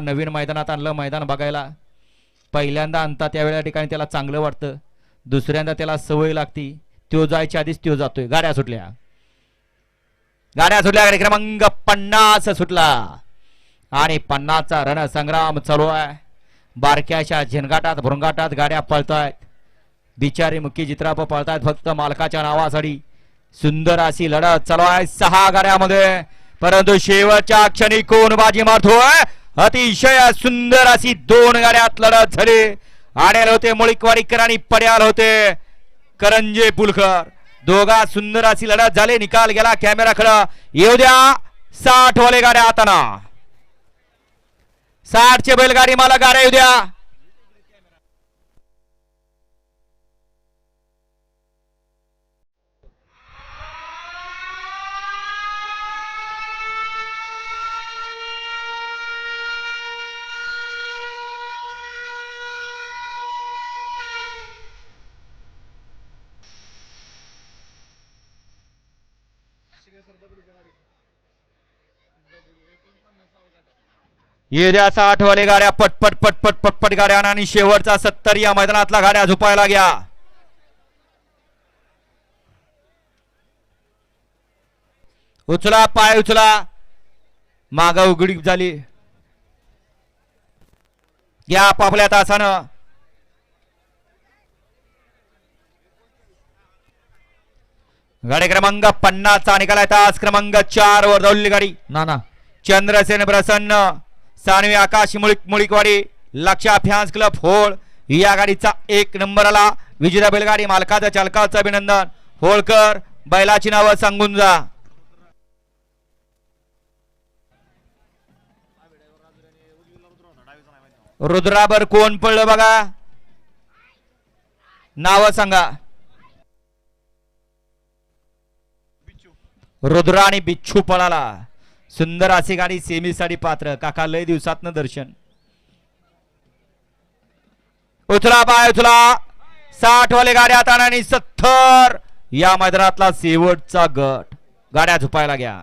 नवीन मैदानात आणलं मैदान बघायला. पहिल्यांदा आणता त्यावेळेला ठिकाणी त्याला चांगलं वाटतं. दुसऱ्यांदा त्याला सवय लागती. त्यो जायच्या आधीच त्यो जातोय. गाड्या सुटल्या. गाड्या सुटल्या. गाडी क्रमांक पन्नास सुटला. आणि पन्नासचा रणसंग्राम चालू आहे. बारक्याच्या झिनगाटात भुरंगाटात गाड्या पळतायत. बिचारी मुख्य चित्राप पळतायत. फक्त मालकाच्या नावासाठी सुंदर अशी लढत चालू आहे. सहा गाड्यामध्ये. परंतु शेवटच्या क्षणी कोण बाजी मारतोय? अतिशय सुंदर अशी दोन गाड्यात लढत झाली. आड्याल होते मुळीकवाडीकर आणि पड्याल होते. करंजे पुलकर दोघा सुंदर अशी लढत झाली. निकाल गेला कॅमेरा खडा येऊ द्या साठ वाले गाड्या आताना. साठचे बैलगाडी मला गाड्या येऊ द्या. येऱ्या साठ गाड्या पटपट पटपट पटपट गाड्या आणि शेवटचा सत्तर या मैदानातला गाड्या झोपायला घ्या उचला पाय उचला. माग उघडी झाली. घ्या आपापल्या तासानं गाडी क्रमांक पन्नासचा निकालाय तास क्रमांक चार वर धावलेली गाडी. ना ना चंद्रसेन प्रसन्न सानवी आकाश मुळीक मुळीकवाडी लक्षा फॅन्स क्लब होळ. या गाडीचा एक नंबर आला. विजेता बैलगाडी मालकाचं चालकाचं अभिनंदन. होळकर बैलाची नावं सांगून जा. रुद्राबर कोण पडलं बघा? नाव सांगा. रुद्रा आणि बिच्छू पळाला. सुंदर अशी गाडी सेमीसाठी पात्र. काका लय दिवसात दर्शन. उचला पाय उचला. साठ वाले गाड्या आता आणि सत्तर. या मैदानातला शेवटचा गट. गाड्या झुपायला घ्या.